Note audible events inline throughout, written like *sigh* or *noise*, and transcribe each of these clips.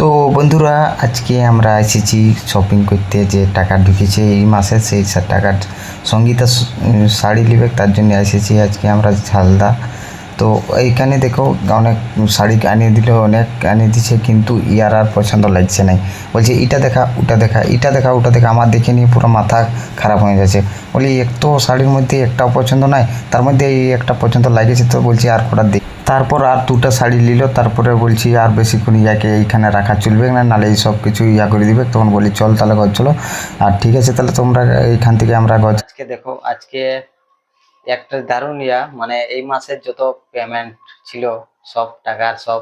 তো বন্ধুরা, আজকে আমরা এসেছি শপিং করতে যে টাকা ঢুকেছে এই মাসে, সেই টাকার সঙ্গীতা শাড়ি নেবে, তার জন্য এসেছি আজকে আমরা ঝালদা। তো এইখানে দেখো অনেক শাড়ি আনিয়ে দিল, অনেক আনিয়ে দিচ্ছে কিন্তু ইয়ার আর পছন্দ লাগছে নাই। বলছে, এটা দেখা, ওটা দেখা, এটা দেখা, ওটা দেখা, আমার দেখে নিয়ে পুরো মাথা খারাপ হয়ে যাচ্ছে। বলি, এক তো শাড়ির মধ্যে একটাও পছন্দ নাই, তার মধ্যে এই একটা পছন্দ লাগেছে তো বলছি আর কটা দিই তারপর আর দুটো শাড়ি নিল, তারপরে বলছি আর বেশিক্ষণ ইয়াকে এইখানে রাখা চলবে না নাহলে এই সব কিছু ইয়া করে দিবে। তখন বলি, চল তাহলে গজ চলো, আর ঠিক আছে তাহলে তোমরা এইখান থেকে আমরা গজ আজকে দেখো, আজকে একটা দারুণ ইয়া মানে এই মাসের যত পেমেন্ট ছিল, সব টাকার, সব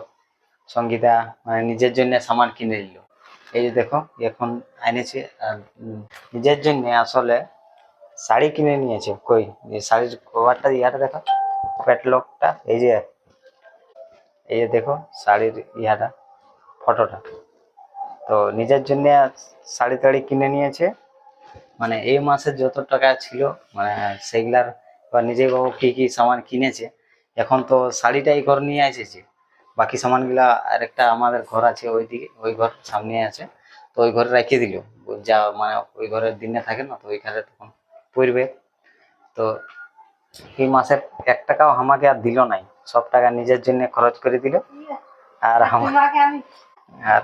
সঙ্গীতা মানে নিজের জন্য সামান কিনে নিল। এই যে দেখো, এখন এনেছে নিজের জন্য আসলে শাড়ি কিনে নিয়েছে, কই? শাড়ির কভারটা ইয়াটা দেখো প্যাটলকটা এই যে এই যে দেখো, শাড়ির ইয়াটা ফটোটা তো নিজের জন্য শাড়ি টাড়ি কিনে নিয়েছে মানে এই মাসে যত টাকা ছিল মানে সেগুলার বা নিজে বাবু কি কি সামান কিনেছে এখন তো শাড়িটাই ঘর নিয়ে এসেছে। বাকি সামানগুলা আরেকটা আমাদের ঘর আছে ওইদিকে ওই ঘর সামনে আছে তো ওই ঘরে রেখে দিল। যা মানে ওই ঘরের দিনে থাকে না তো ওইখানে তখন পড়বে। তো এই মাসের এক টাকাও আমাকে আর দিল নাই সব টাকা নিজের জন্য খরচ করে দিল। আর আমার আর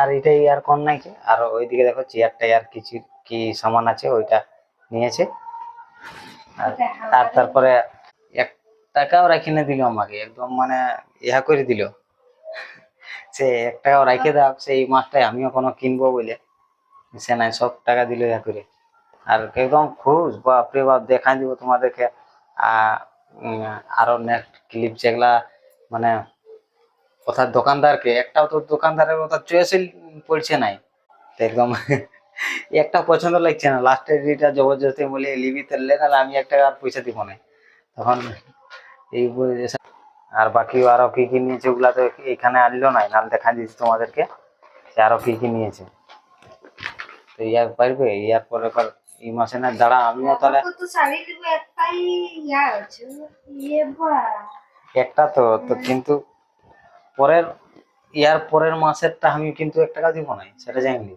আর এটাই আর কোন নাই কি? আর ওইদিকে দেখো চেয়ারটা আর কিছু কি সামান আছে ওইটা নিয়েছে। আর তারপরে এক টাকাও রাখি না দিল আমাকে, একদম মানে ইহা করে দিল। সে এক টাকাও রাখে দাও, সেই এই মাসটাই আমিও কোনো কিনবো বলে। সে নাই, সব টাকা দিল ইয়া করে। আর একদম খুশ, বাপরে বাপ দেখা দিব তোমাদেরকে। আরও নেক্সট ক্লিপ যেগুলা মানে কথা দোকানদারকে, একটাও তো দোকানদারের কথা চয়েসই পড়ছে নাই। একদম *laughs* একটা পছন্দ লাগছে না। লাস্টের যেটা জবরদস্তি বলে লিবি তেললে নাহলে আমি একটা আর পয়সা দিব না। তখন এই বলে যে আর বাকি আরও কি কি নিয়েছে? ওগুলা তো এখানে আনলো নাই নাহলে দেখা দিচ্ছি তোমাদেরকে আরও কি কি নিয়েছে। তো ইয়ার পারবে? ইয়ার পরে এই মাসে না দাঁড়া আমিও তাহলে ইয়া একটা তো তো কিন্তু পরের ইয়ার পরের মাসেরটা আমি কিন্তু এক টাকা দিব নাই সেটা মানে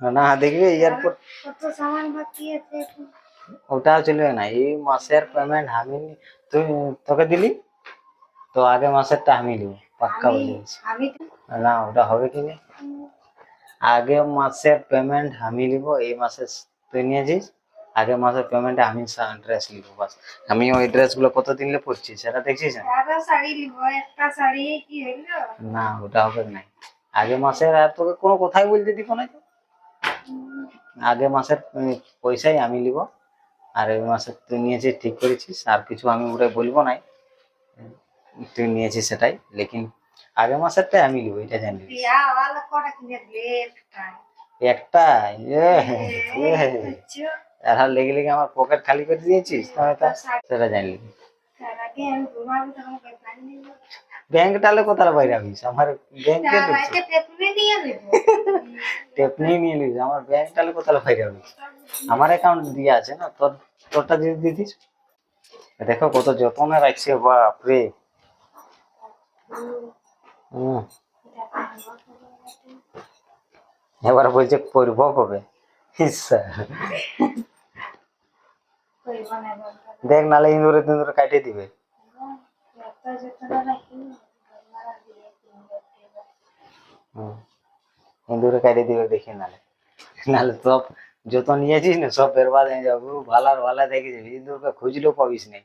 না দেখবি ইয়ার পর কত সামান বাকি আছে এখন? ওটা চলবে না এই মাসের পেমেন্ট আমি তুই তোকে দিলি? তো আগে মাসেরটা আমি দিব পাক্কা বলে না ওটা হবে কি না আগে মাসের পেমেন্ট আমি নিব এই মাসে তুই নিয়েছিস? আগে মাসের পেমেন্ট আমি ড্রেস নিব বাস। আমি ওই ড্রেসগুলো কত দিনলে পরছি সেটা দেখছিস না? না ওটা হবে না আগে মাসের আর তোকে কোনো কথাই বলতে দিব না তো। আগে মাসের পয়সাই আমি নিব। আর এই মাসে তুই নিয়েছিস ঠিক করেছিস। আর কিছু আমি ওটা বলব নাই। তুই নিয়েছিস সেটাই। লেকিন আগে মাসেরটাই আমি নিব এটা জানি। বিয়া ওয়ালা কটা কিনে দিলে? একটা একটা। বুঝছ? আর লেগে লেগে আমার পকেট খালি করে দিয়েছিস? সেটা জানলি তার আগে আমি ঘুমাবো তখন কই পানি নিব ব্যাংক টালে কোথায় বাইরে আমিস আমার ব্যাংকে পেটুনে নিয়ে নিয়ে নিস আমার ব্যাংক টালে কোথায় বাইরে আমিস আমার অ্যাকাউন্ট দিয়ে আছে না? তোর, তোরটা যদি দিতিস? দেখো কত যত্নে রাখছে বাপ রে হুম। এবার বলছে, করব কবে। দেখ, নালে ইন্দুরে তিন্দুরে কাটিয়ে দিবে। দিয়ে হুম। ইন্দুরে কাটে দিবে দেখি নালে। নালে সব যত নিয়েছিস না, সব বেরবাদ হয়ে যাব। ভালার ভালা দেখে যাবি। ইন্দুরকে খুঁজলেও পাবিস নাই।